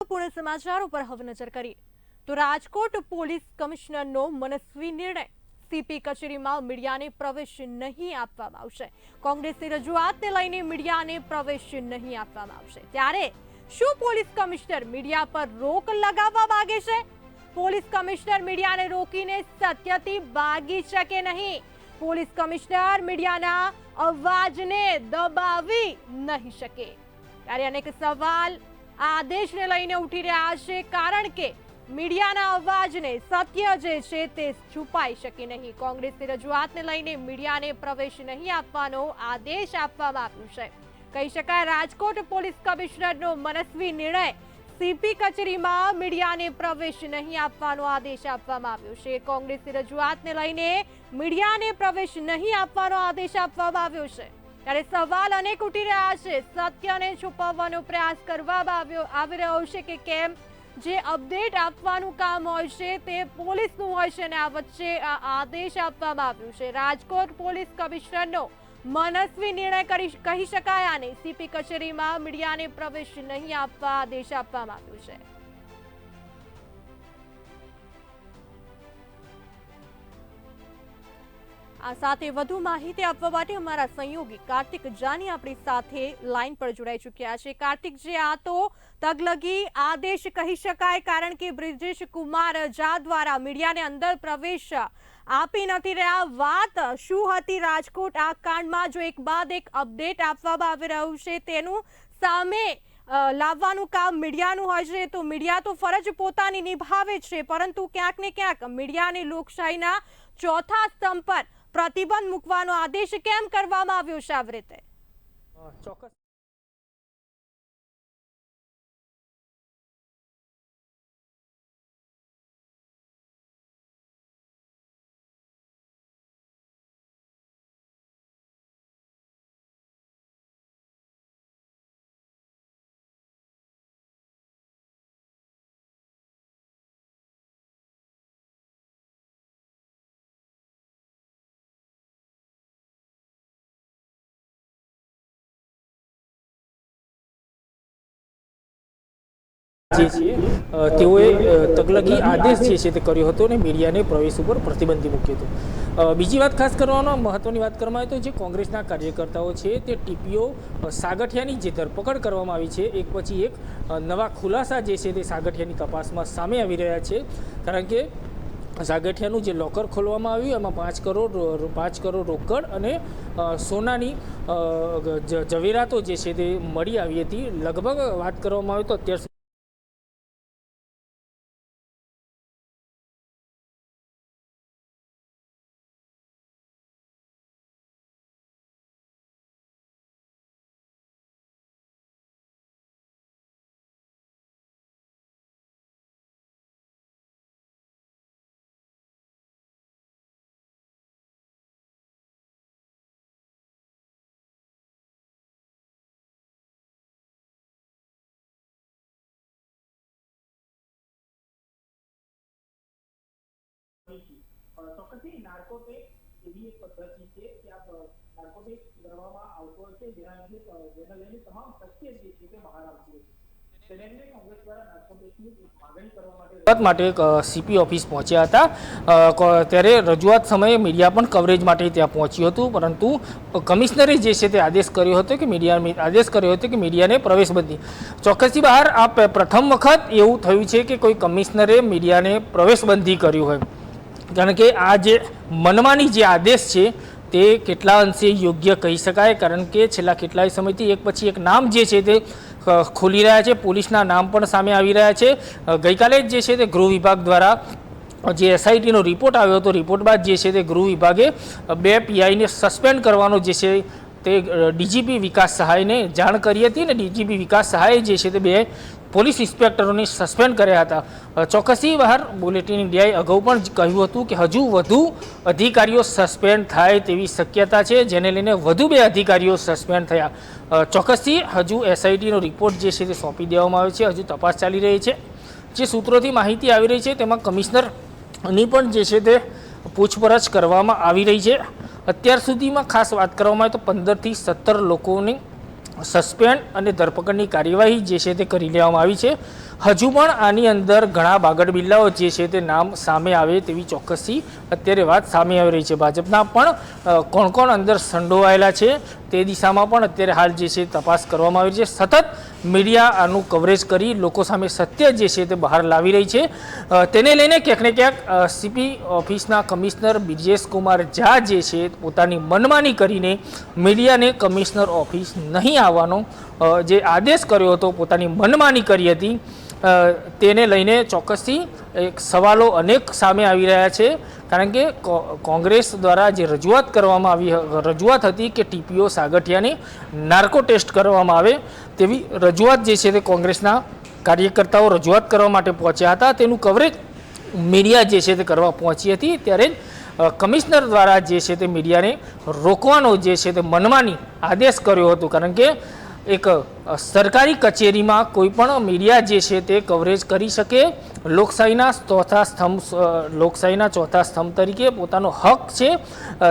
મહત્વપૂર્ણ સમાચારો પર હવે નજર કરીએ. તો રાજકોટ પોલીસ કમિશનરનો મનસ્વી નિર્ણય સીપી કચેરીમાં મીડિયાને પ્રવેશ નહીં આપવામાં આવશે. કોંગ્રેસની રજૂઆતને લઈને મીડિયાને પ્રવેશ નહીં આપવામાં આવશે. ત્યારે શું પોલીસ કમિશનર મીડિયા પર રોક લગાવવા માંગે છે? પોલીસ કમિશનર મીડિયાને રોકીને સત્યથી ભાગી શકે નહીં. પોલીસ કમિશનર મીડિયાના અવાજને દબાવી નહીં શકે. ત્યારે અનેક સવાલ આ આદેશને લઈને ઉઠી રહ્યા છે કારણ કે મીડિયાના અવાજને સત્ય જે છે તે છુપાઈ શકે નહીં. કોંગ્રેસની રજૂઆતને લઈને મીડિયાને પ્રવેશ નહીં આપવાનો આદેશ આપવામાં આવ્યો છે. કહી શકાય રાજકોટ પોલીસ કમિશનરનો મનસ્વી નિર્ણય સીપી કચેરીમાં મીડિયાને પ્રવેશ નહીં આપવાનો આદેશ આપવામાં આવ્યો છે. કોંગ્રેસની રજૂઆતને લઈને મીડિયાને પ્રવેશ નહીં આપવાનો આદેશ આપવામાં આવ્યો છે. ત્યારે સવાલ અનેક ઉઠી રહ્યા છે. સત્યને છુપાવવાનો પ્રયાસ કરવામાં આવ્યો, આવી રહ્યો છે કે કેમ? જે અપડેટ આપવાનું કામ હોય છે તે પોલીસનું હોય છે અને આ વચ્ચે આ આદેશ આપવામાં આવ્યો છે. રાજકોટ પોલીસ કમિશનરનો મનસ્વી નિર્ણય કરી કહી શકાય આને. સીપી કચેરીમાં મીડિયાને પ્રવેશ નહીં આપવા આદેશ આપવામાં આવ્યો છે. આ સાથે વધુ માહિતી આપવા માટે અમારા સંયોગી કાર્તિક જાની આપણી સાથે લાઈન પર જોડાઈ ચૂક્યા છે. કાર્તિક જે, આ તો તગલગી આદેશ કહી શકાય કારણ કે બ્રિજેશ કુમાર ઝા દ્વારા મીડિયાને અંદર પ્રવેશ આપી નથી રહ્યા. વાત શું હતી રાજકોટ? આ કાંડમાં જો એક બાદ એક અપડેટ આપવામાં આવી રહ્યું છે તેનું સામે લાવવાનું કામ મીડિયાનું હોય છે તો મીડિયા તો ફરજ પોતાની નિભાવે છે. પરંતુ ક્યાંક ને ક્યાંક મીડિયાની લોકશાહીના ચોથા સ્તંભ પર પ્રતિબંધ મૂકવાનો આદેશ કેમ કરવામાં આવ્યો છે આવી રીતે? ચોક્કસ. જે છે તેઓએ તકલગી આદેશ જે છે તે કર્યો હતો અને મીડિયાને પ્રવેશ ઉપર પ્રતિબંધી મૂક્યો હતો. બીજી વાત ખાસ કરવાનો મહત્વની વાત કરવામાં આવે તો જે કોંગ્રેસના કાર્યકર્તાઓ છે તે ટીપીઓ સાગઠિયાની જે ધરપકડ કરવામાં આવી છે, એક પછી એક નવા ખુલાસા જે છે તે સાગઠિયાની તપાસમાં સામે આવી રહ્યા છે. કારણ કે સાગઠિયાનું જે લોકર ખોલવામાં આવ્યું, એમાં પાંચ કરોડ પાંચ કરોડ રોકડ અને સોનાની ઝવેરાતો જે છે તે મળી આવી હતી. લગભગ વાત કરવામાં આવે તો અત્યાર સુધી ચોક્કસથી નાર્કોટિક એવી એક પદ્ધતિ છે કે આ નાર્કોટિક ગણવામાં આવતો છે જેના જેને લઈને તમામ શક્ય જે છે તે બહાર આવતું માટે રજૂઆત માટે સીપી ઓફિસ પહોંચ્યા હતા. ત્યારે રજૂઆત સમયે મીડિયા પણ કવરેજ માટે ત્યાં પહોંચ્યું હતું. પરંતુ કમિશનરે જે છે તે આદેશ કર્યો હતો કે મીડિયા, આદેશ કર્યો હતો કે મીડિયાને પ્રવેશબંધી ચોક્કસથી બહાર આ પ્રથમ વખત એવું થયું છે કે કોઈ કમિશનરે મીડિયાને પ્રવેશબંધી કર્યું હોય. કારણ કે આ જે મનમાની જે આદેશ છે, તે કેટલા અંશે યોગ્ય કહી શકાય? કારણ કે છેલ્લા કેટલાય સમયથી એક પછી એક નામ જે છે તે ખોલી રહ્યા છે. પોલીસના નામ પણ સામે આવી રહ્યા છે. ગઈકાલે જ જે છે તે ગૃહ વિભાગ દ્વારા જે એસઆઈટીનો રિપોર્ટ આવ્યો હતો. રિપોર્ટ બાદ જે છે તે ગૃહ વિભાગે બે પીઆઈને સસ્પેન્ડ કરવાનો જે છે તે ડીજીપી વિકાસ સહાયને જાણ કરી હતી અને ડીજીપી વિકાસ સહાય જે છે તે બે પોલીસ ઇન્સ્પેક્ટરોને સસ્પેન્ડ કર્યા હતા. ચોક્કસી બહાર બુલેટિન ઇન્ડિયાએ અગાઉ પણ કહ્યું હતું કે હજુ વધુ અધિકારીઓ સસ્પેન્ડ થાય તેવી શક્યતા છે, જેને લઈને વધુ બે અધિકારીઓ સસ્પેન્ડ થયા. ચોક્કસથી હજુ એસઆઈટીનો રિપોર્ટ જે છે તે સોંપી દેવામાં આવ્યો છે, હજુ તપાસ ચાલી રહી છે. જે સૂત્રોથી માહિતી આવી રહી છે તેમાં કમિશનરની પણ જે છે તે પૂછપરછ કરવામાં આવી રહી છે. અત્યાર સુધીમાં ખાસ વાત કરવામાં આવે તો પંદરથી સત્તર લોકોની સસ્પેન્ડ અને ધરપકડની કાર્યવાહી જે છે તે કરી લેવામાં આવી છે. હજુ પણ આની અંદર ઘણા બાગડ બિલ્લાઓ જે છે તે નામ સામે આવે તેવી ચોક્કસી અત્યારે વાત સામે આવી રહી છે. ભાજપના પણ કોણ કોણ અંદર સંડોવાયેલા છે તે દિશામાં પણ અત્યારે હાલ જે છે તપાસ કરવામાં આવી છે. સતત મીડિયા આનું કવરેજ કરી લોકો સામે સત્ય જે છે તે બહાર લાવી રહી છે. તેને લઈને ક્યાંક ને ક્યાંક સીપી ઓફિસના કમિશનર બ્રિજેશ કુમાર ઝા જે છે પોતાની મનમાની કરીને મીડિયાને કમિશનર ઓફિસ નહીં આવવાનો જે આદેશ કર્યો હતો, પોતાની મનમાની કરી હતી. તેને લઈને ચોક્કસથી એક સવાલો અનેક સામે આવી રહ્યા છે. કારણ કે કોંગ્રેસ દ્વારા જે રજૂઆત કરવામાં આવી રજૂઆત હતી કે ટીપીઓ સાગઠિયાને નાર્કો ટેસ્ટ કરવામાં આવે તેવી રજૂઆત જે છે તે કોંગ્રેસના કાર્યકર્તાઓ રજૂઆત કરવા માટે પહોંચ્યા હતા. તેનું કવરેજ મીડિયા જે છે તે કરવા પહોંચી હતી. ત્યારે કમિશનર દ્વારા જે છે તે મીડિયાને રોકવાનો જે છે તે મનમાની આદેશ કર્યો હતો. કારણ કે એક સરકારી કચેરીમાં કોઈ પણ મીડિયા જે છે તે કવરેજ કરી શકે. લોકશાહીના ચોથા સ્તંભ લોકશાહીના ચોથા સ્તંભ તરીકે પોતાનો હક છે.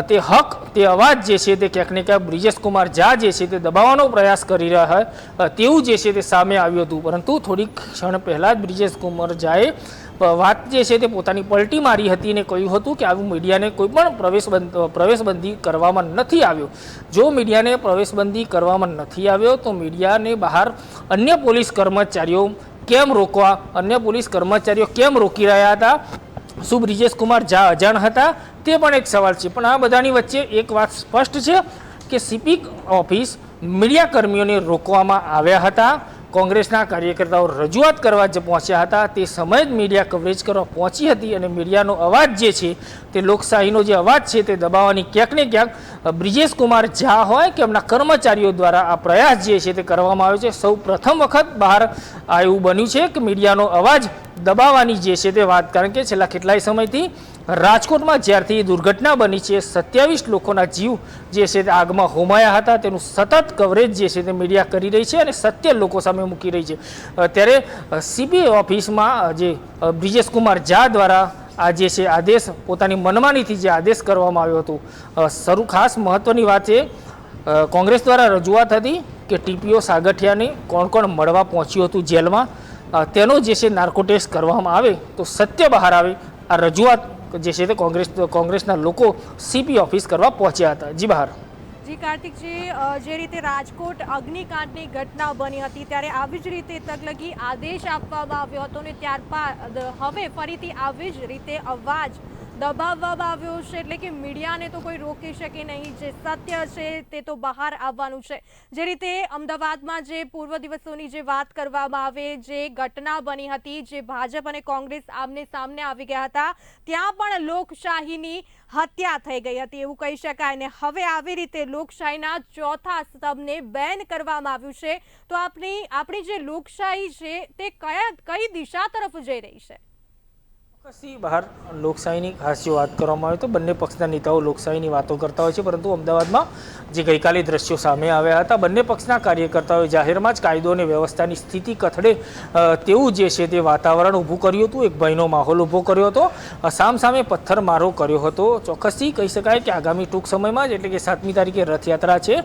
તે હક, તે અવાજ જે છે તે ક્યાંક ને ક્યાંક બ્રિજેશ કુમાર ઝા જે છે તે દબાવવાનો પ્રયાસ કરી રહ્યા હોય તેવું જે છે તે સામે આવ્યું હતું. પરંતુ થોડીક ક્ષણ પહેલાં જ બ્રિજેશ કુમાર ઝાએ વાત જે છે તે પોતાની પલટી મારી હતી અને કહ્યું હતું કે આવું મીડિયાને કોઈ પણ પ્રવેશબંધ પ્રવેશબંધી કરવામાં નથી આવ્યો. જો મીડિયાને પ્રવેશબંધી કરવામાં નથી આવ્યો તો મીડિયાને બહાર અન્ય પોલીસ કર્મચારીઓ કેમ રોકવા, અન્ય પોલીસ કર્મચારીઓ કેમ રોકી રહ્યા હતા? શું બ્રિજેશ કુમાર જા અજાણ હતા? તે પણ એક સવાલ છે. પણ આ બધાની વચ્ચે એક વાત સ્પષ્ટ છે કે સીપી ઓફિસ મીડિયા કર્મીઓને રોકવામાં આવ્યા હતા. કોંગ્રેસના કાર્યકર્તાઓ રજૂઆત કરવા જે પહોંચ્યા હતા. તે સમયે જ મીડિયા કવરેજ કરવા પહોંચી હતી અને મીડિયાનો અવાજ જે છે, તે લોકશાહીનો જે અવાજ છે, તે દબાવવાની ક્યાંક ને ક્યાંક બ્રિજેશ કુમાર ઝા હોય કે એમના કર્મચારીઓ દ્વારા આ પ્રયાસ જે છે, તે કરવામાં આવ્યો છે. સૌ પ્રથમ વખત બહાર આ એવું બન્યું છે કે મીડિયાનો અવાજ દબાવવાની જે છે, તે વાત. કારણ કે છેલ્લા કેટલાય સમયથી રાજકોટમાં જ્યારથી દુર્ઘટના બની છે, સત્યાવીસ લોકોના જીવ જે છે તે આગમાં હોમાયા હતા. તેનું સતત કવરેજ જે છે તે મીડિયા કરી રહી છે અને સત્ય લોકો સામે મૂકી રહી છે. ત્યારે સીબીઆઈ ઓફિસમાં જે બ્રિજેશ કુમાર ઝા દ્વારા આ જે છે આદેશ પોતાની મનમાનીથી જે આદેશ કરવામાં આવ્યો હતો. શરૂ ખાસ મહત્ત્વની વાત છે કોંગ્રેસ દ્વારા રજૂઆત હતી કે ટીપીઓ સાગઠિયાને કોણ કોણ મળવા પહોંચ્યું હતું જેલમાં. તેનો જે છે નાર્કો ટેસ્ટ કરવામાં આવે તો સત્ય બહાર આવે. આ રજૂઆત જે છે તે કોંગ્રેસ કોંગ્રેસના લોકો સીપી ઓફિસ કરવા પહોંચ્યા હતા. જી બહાર. જી કાર્તિકજી જે રીતે રાજકોટ અગ્નિકાંડની ઘટના બની હતી, ત્યારે આવી જ રીતે તકલગી આદેશ આપવામાં આવ્યો હતો ને ત્યારબાદ હવે ફરીથી આવી જ રીતે અવાજ દબાવવામાં આવ્યો છે એટલે કે મીડિયાને તો કોઈ રોકી શકે નહીં. જે સત્ય છે તે તો બહાર આવવાનું છે. જે રીતે અમદાવાદમાં જે પૂર્વ દિવસોની જે વાત કરવામાં આવે, જે ઘટના બની હતી, જે ભાજપ અને કોંગ્રેસ આમને સામને આવી ગયા હતા, ત્યાં પણ લોકશાહીની હત્યા થઈ ગઈ હતી, એવું કહી શકાય. ને હવે આવી રીતે લોકશાહીના ચોથા સ્તંભને બેન કરવામાં આવ્યું છે. તો આપણી આપણી જે લોકશાહી છે તે કયા, કઈ દિશા તરફ જઈ રહી છે? ચોક્કસથી બહાર લોકશાહીની ખાસી વાત કરવામાં આવે તો બંને પક્ષના નેતાઓ લોકશાહીની વાતો કરતા હોય છે, પરંતુ અમદાવાદમાં જે ગઈકાલે દ્રશ્યો સામે આવ્યા હતા, બંને પક્ષના કાર્યકર્તાઓએ જાહેરમાં જ કાયદો અને વ્યવસ્થાની સ્થિતિ કથળે તેવું જે છે તે વાતાવરણ ઊભું કર્યું હતું, એક ભયનો માહોલ ઊભો કર્યો હતો સામ સામસામે પથ્થરમારો કર્યો હતો. ચોક્કસથી કહી શકાય કે આગામી ટૂંક સમયમાં જ, એટલે કે સાતમી તારીખે રથયાત્રા છે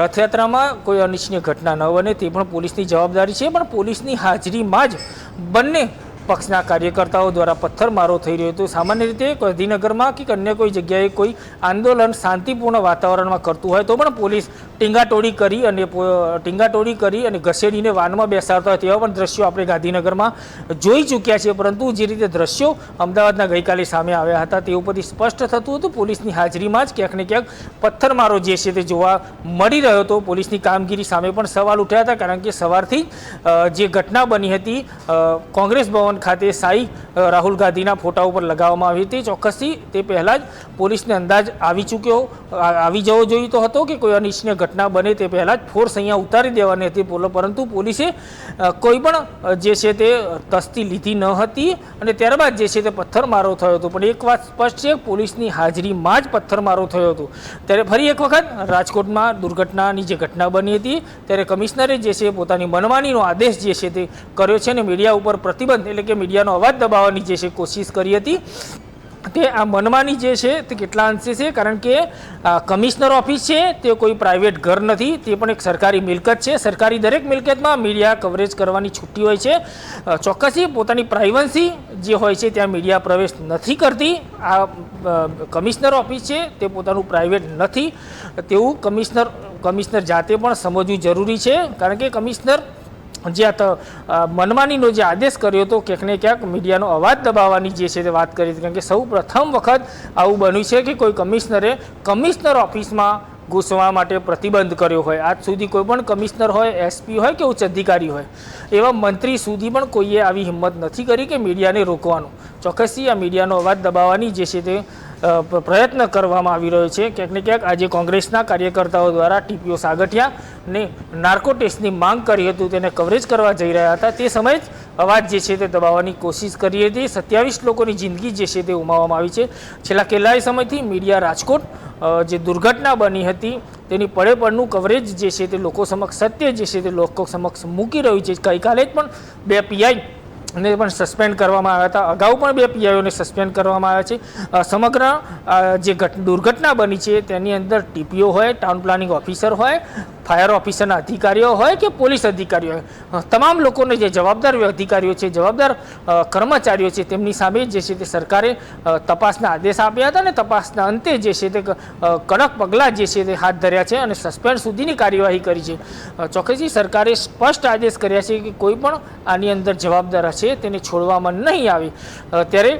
રથયાત્રામાં કોઈ અનિચ્છનીય ઘટના ન બને તે પણ પોલીસની જવાબદારી છે, પણ પોલીસની હાજરીમાં જ બંને પક્ષના કાર્યકર્તાઓ દ્વારા પથ્થરમારો થઈ રહ્યો હતો. સામાન્ય રીતે ગાંધીનગરમાં કે અન્ય કોઈ જગ્યાએ કોઈ આંદોલન શાંતિપૂર્ણ વાતાવરણમાં કરતું હોય તો પણ પોલીસ ટીંગાટોળી કરી અને ટીંગાટોળી કરી અને ઘસેડીને વાનમાં બેસાડતા તેવા પણ દ્રશ્યો આપણે ગાંધીનગરમાં જોઈ ચૂક્યા છે. પરંતુ જે રીતે દ્રશ્યો અમદાવાદના ગઈકાલે સામે આવ્યા હતા તે ઉપરથી સ્પષ્ટ થતું હતું. પોલીસની હાજરીમાં જ ક્યાંક ને ક્યાંક પથ્થરમારો જે છે તે જોવા મળી રહ્યો હતો. પોલીસની કામગીરી સામે પણ સવાલ ઉઠ્યા હતા, કારણ કે સવારથી જે ઘટના બની હતી કોંગ્રેસ ભવન ખાતે સાઈ રાહુલ ગાંધીના ફોટા ઉપર લગાવવામાં આવી હતી. ચોક્કસથી તે પહેલાં જ પોલીસને અંદાજ આવી ચૂક્યો આવી જવો જોઈતો હતો કે કોઈ અનિચ્છનીય ઘટના બને તે પહેલાં જ ફોર્સ અહીંયા ઉતારી દેવાની હતી પરંતુ પોલીસે કોઈ પણ જે છે તે તસ્તી લીધી ન હતી અને ત્યારબાદ જે છે તે પથ્થરમારો થયો હતો. પણ એક વાત સ્પષ્ટ છે, પોલીસની હાજરીમાં જ પથ્થરમારો થયો હતો. ત્યારે ફરી એક વખત રાજકોટમાં દુર્ઘટનાની જે ઘટના બની હતી, ત્યારે કમિશનરે જે છે પોતાની મનમાનીનો આદેશ જે છે તે કર્યો છે અને મીડિયા ઉપર પ્રતિબંધ એટલે કે મીડિયાનો અવાજ દબાવવાની જે છે કોશિશ કરી હતી. તે, આ મનમાની જે છે તે કેટલા અંશે છે? કારણ કે કમિશનર ઓફિસ છે, તે કોઈ પ્રાઇવેટ ઘર નથી, તે પણ એક સરકારી મિલકત છે. સરકારી દરેક મિલકતમાં મીડિયા કવરેજ કરવાની છૂટી હોય છે. ચોક્કસી પોતાની પ્રાઇવન્સી જે હોય છે, ત્યાં મીડિયા પ્રવેશ નથી કરતી. આ કમિશનર ઓફિસ છે, તે પોતાનું પ્રાઇવેટ નથી. તેવું કમિશનર કમિશનર જાતે પણ સમજવું જરૂરી છે. કારણ કે કમિશનર જે આ મનમાનીનો જે આદેશ કર્યો હતો, ક્યાંક ને ક્યાંક મીડિયાનો અવાજ દબાવવાની જે છે તે વાત કરી હતી. કારણ કે સૌ પ્રથમ વખત આવું બન્યું છે કે કોઈ કમિશનરે કમિશનર ઓફિસમાં ઘૂસવા માટે પ્રતિબંધ કર્યો હોય. આજ સુધી કોઈ પણ કમિશનર હોય એસપી હોય કે ઉચ્ચ અધિકારી હોય, એવા મંત્રી સુધી પણ કોઈએ આવી હિંમત નથી કરી કે મીડિયાને રોકવાનું. ચોક્કસથી આ મીડિયાનો અવાજ દબાવવાની જે છે તે પ્રયત્ન કરવામાં આવી રહ્યો છે. ક્યાંક ને ક્યાંક આજે કોંગ્રેસના કાર્યકર્તાઓ દ્વારા ટીપીઓ સાગઠિયા ને નાર્કો ટેસ્ટની માંગ કરી હતી, તેને કવરેજ કરવા જઈ રહ્યા હતા. તે સમયે જ અવાજ જે છે તે દબાવવાની કોશિશ કરી હતી. સત્યાવીસ લોકોની જિંદગી જે છે તે ઉમાવવામાં આવી છે. છેલ્લા કેટલાય સમયથી મીડિયા રાજકોટ જે દુર્ઘટના બની હતી, તેની પડે કવરેજ જે છે તે લોકો સમક્ષ, સત્ય જે છે તે લોકો સમક્ષ મૂકી રહ્યું છે. ગઈકાલે જ પણ બે પીઆઈ ને પણ સસ્પેન્ડ કરવામાં આવ્યા હતા. અગાઉ પણ બે પીઆઈઓને સસ્પેન્ડ કરવામાં આવ્યા છે. સમગ્ર જે ઘટ, દુર્ઘટના બની છે, તેની અંદર ટીપીઓ હોય ટાઉન પ્લાનિંગ ઓફિસર હોય ફાયર ઓફિસરના અધિકારીઓ હોય કે પોલીસ અધિકારીઓ હોય. તમામ લોકોને જે જવાબદાર અધિકારીઓ છે, જવાબદાર કર્મચારીઓ છે, તેમની સામે જે છે તે સરકારે તપાસના આદેશ આપ્યા હતા અને તપાસના અંતે જે છે તે કડક પગલાં જે છે તે હાથ ધર્યા છે અને સસ્પેન્ડ સુધીની કાર્યવાહી કરી છે. ચોક્કસથી સરકારે સ્પષ્ટ આદેશ કર્યા છે કે કોઈ પણ આની અંદર જવાબદાર હશે. તેને છોડવામાં નહીં આવે. ત્યારે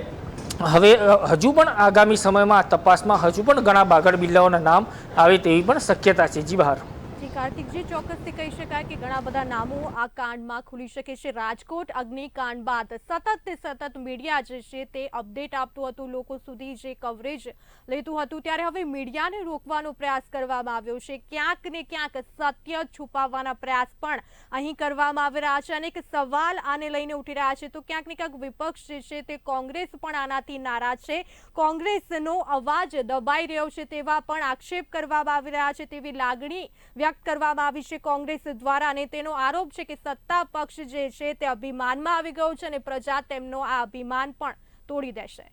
હવે હજુ પણ આગામી સમયમાં તપાસમાં હજુ પણ ઘણા બાગડ બિલ્લાઓના નામ આવે તેવી પણ શક્યતા છે. જી બહાર. જી કાર્તિકજી ચોક્કસથી કહી શકાય કે ઘણા બધા નામો આ કાંડમાં ખુલી શકે છે. રાજકોટ, અગ્નિકાંડ બાદ સતત તે સતત મીડિયા જે છે તે અપડેટ આપતું હતું. લોકો સુધી જે કવરેજ લેતું હતું, ત્યારે હવે મીડિયાને રોકવાનો પ્રયાસ કરવામાં આવ્યો છે. ક્યાંક ને ક્યાંક સત્ય છુપાવવાના પ્રયાસ પણ અહીં કરવામાં આવી રહ્યા છે. અને એક સવાલ આને લઈને ઉઠી રહ્યા છે. તો ક્યાંક ને ક્યાંક વિપક્ષ જે છે તે કોંગ્રેસ પણ આનાથી નારાજ છે. કોંગ્રેસનો અવાજ દબાઈ રહ્યો છે તેવા પણ આક્ષેપ કરવામાં આવી રહ્યા છે. તેવી લાગણી વ્યક્ત કરવામાં આવી છે કોંગ્રેસ દ્વારા અને તેનો આરોપ છે કે સત્તા પક્ષ જે છે તે અભિમાનમાં આવી ગયો છે અને પ્રજા તેમનો આ અભિમાન પણ તોડી દેશે.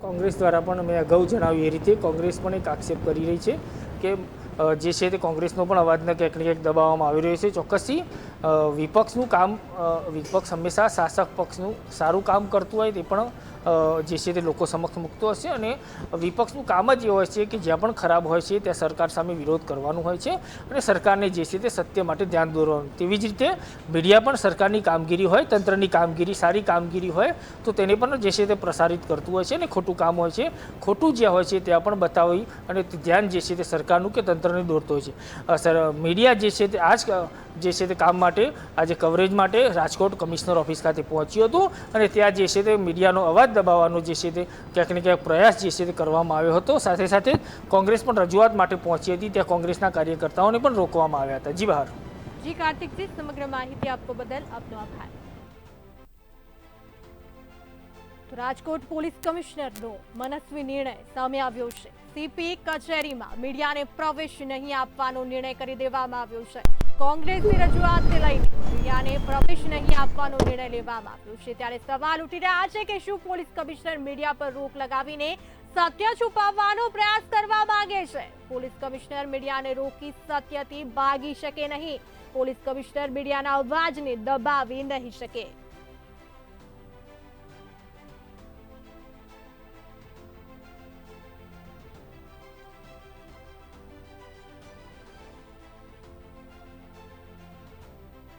કોંગ્રેસ દ્વારા પણ મેં અગાઉ જણાવ્યું એ રીતે કોંગ્રેસ પણ એક આક્ષેપ કરી રહી છે કે જે છે તે કોંગ્રેસનો પણ અવાજને ક્યાંક ને ક્યાંક દબાવવામાં આવી રહ્યો છે. ચોક્કસથી વિપક્ષનું કામ વિપક્ષ હંમેશા શાસક પક્ષનું સારું કામ કરતું હોય તે પણ જે છે તે લોકો સમક્ષ મૂકતો હશે અને વિપક્ષનું કામ જ એ હોય છે કે જ્યાં પણ ખરાબ હોય છે ત્યાં સરકાર સામે વિરોધ કરવાનું હોય છે અને સરકારને જે છે તે સત્ય માટે ધ્યાન દોરવાનું. તેવી જ રીતે મીડિયા પણ સરકારની કામગીરી હોય, તંત્રની કામગીરી, સારી કામગીરી હોય, તો તેને પણ જે છે તે પ્રસારિત કરતું હોય છે અને ખોટું કામ હોય છે. ખોટું જ્યાં હોય છે ત્યાં પણ બતાવી અને ધ્યાન જે છે તે સરકારનું કે તંત્રને દોરતો હોય છે. મીડિયા જે છે તે આ જ ક- જે છે તે કામ માટે આજે કવરેજ માટે રાજકોટ કમિશનર ઓફિસ ખાતે પહોંચ્યું હતું અને ત્યાં જે છે તે મીડિયાનો અવાજ દબાવવાનો જે છે તે ક્યાંક ને ક્યાંક પ્રયાસ જે છે તે કરવામાં આવ્યો હતો. સાથે સાથે કોંગ્રેસ પણ રજૂઆત માટે પહોંચી હતી. ત્યાં કોંગ્રેસના કાર્યકર્તાઓને પણ રોકવામાં આવ્યા હતા. જી બહાર. જી કાર્તિકજી, સમગ્ર માહિતી આપવા બદલ આપનો આભાર. રાજકોટ પોલીસ કમિશનરનો મનસ્વી નિર્ણય સામે આવ્યો છે. સીપી કચેરીમાં મીડિયાને પ્રવેશ નહીં આપવાનો નિર્ણય કરી દેવામાં આવ્યો છે. કોંગ્રેસની રજૂઆતને લઈને મીડિયાને પ્રવેશ નહીં આપવાનો નિર્ણય લેવામાં આવ્યો છે. ત્યારે સવાલ ઉઠી રહ્યા છે કે શું પોલીસ કમિશનર મીડિયા પર રોક લગાવીને સત્ય છુપાવવાનો પ્રયાસ કરવા માંગે છે? પોલીસ કમિશનર મીડિયાને રોકી સત્યથી ભાગી શકે નહીં. પોલીસ કમિશનર મીડિયાના અવાજને દબાવી નહીં શકે.